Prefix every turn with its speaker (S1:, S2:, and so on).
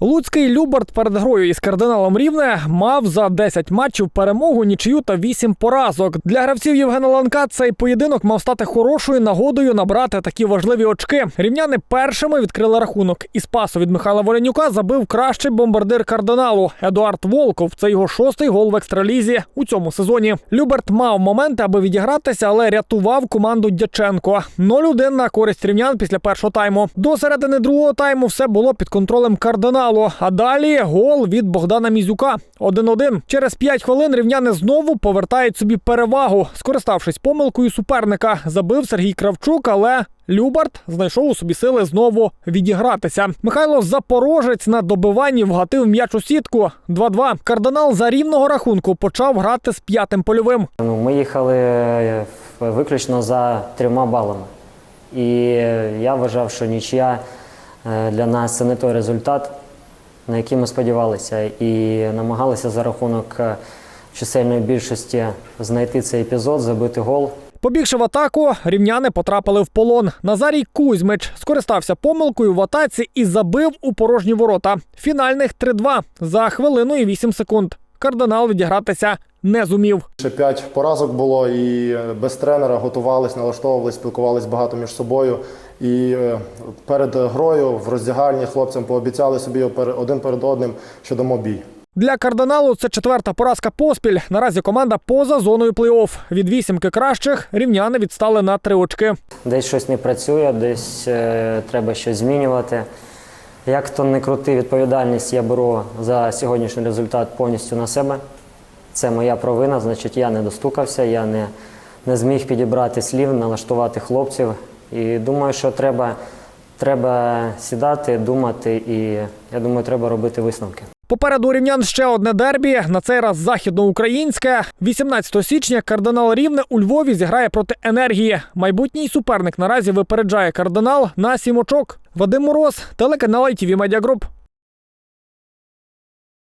S1: Луцький Любард перед грою із кардиналом Рівне мав за 10 матчів перемогу, нічию та 8 поразок. Для гравців Євгена Ланка цей поєдинок мав стати хорошою нагодою набрати такі важливі очки. Рівняни першими відкрили рахунок. Із пасу від Михайла Воленюка забив кращий бомбардир кардиналу Едуард Волков. Це його шостий гол в екстралізі у цьому сезоні. Люберт мав моменти, аби відігратися, але рятував команду Дяченко. 0-1 на користь рівнян після першого тайму. До середини другого тайму все було під контролем кардиналу. А далі гол від Богдана Мізюка. 1-1. Через 5 хвилин рівняни знову повертають собі перевагу. Скориставшись помилкою суперника, забив Сергій Кравчук, але. Любард знайшов у собі сили знову відігратися. Михайло Запорожець на добиванні вгатив м'яч у сітку. 2-2. Кардинал за рівного рахунку почав грати з п'ятим польовим.
S2: Ну, ми їхали е, виключно за трьома балами. І я вважав, що нічия е, для нас це не той результат, на який ми сподівалися, і намагалися за рахунок е, чисельної більшості знайти цей епізод, забити гол.
S1: Побігши в атаку, рівняни потрапили в полон. Назарій Кузьмич скористався помилкою в атаці і забив у порожні ворота. Фінальних 3-2 за хвилину і 8 секунд. Кардинал відігратися не зумів.
S3: Ще п'ять поразок було і е, без тренера готувались, налаштовувались, спілкувались багато між собою. І е, перед грою в роздягальні хлопцям пообіцяли собі один перед одним, що дамо бій.
S1: Для кардиналу це четверта поразка поспіль. Наразі команда поза зоною плей-офф. Від вісімки кращих рівняни відстали на три очки.
S2: Десь щось не працює, десь е, треба щось змінювати. Як то не крути, відповідальність я беру за сьогоднішній результат повністю на себе. Це моя провина, значить, я не достукався, я не, не зміг підібрати слів, налаштувати хлопців. І думаю, що треба, треба сідати, думати, і я думаю, треба робити висновки.
S1: Попереду рівнян ще одне дербі. На цей раз західноукраїнське. 18 січня кардинал Рівне у Львові зіграє проти енергії. Майбутній суперник наразі випереджає кардинал на сім очок. Вадим Мороз, телеканал ITV Media Group.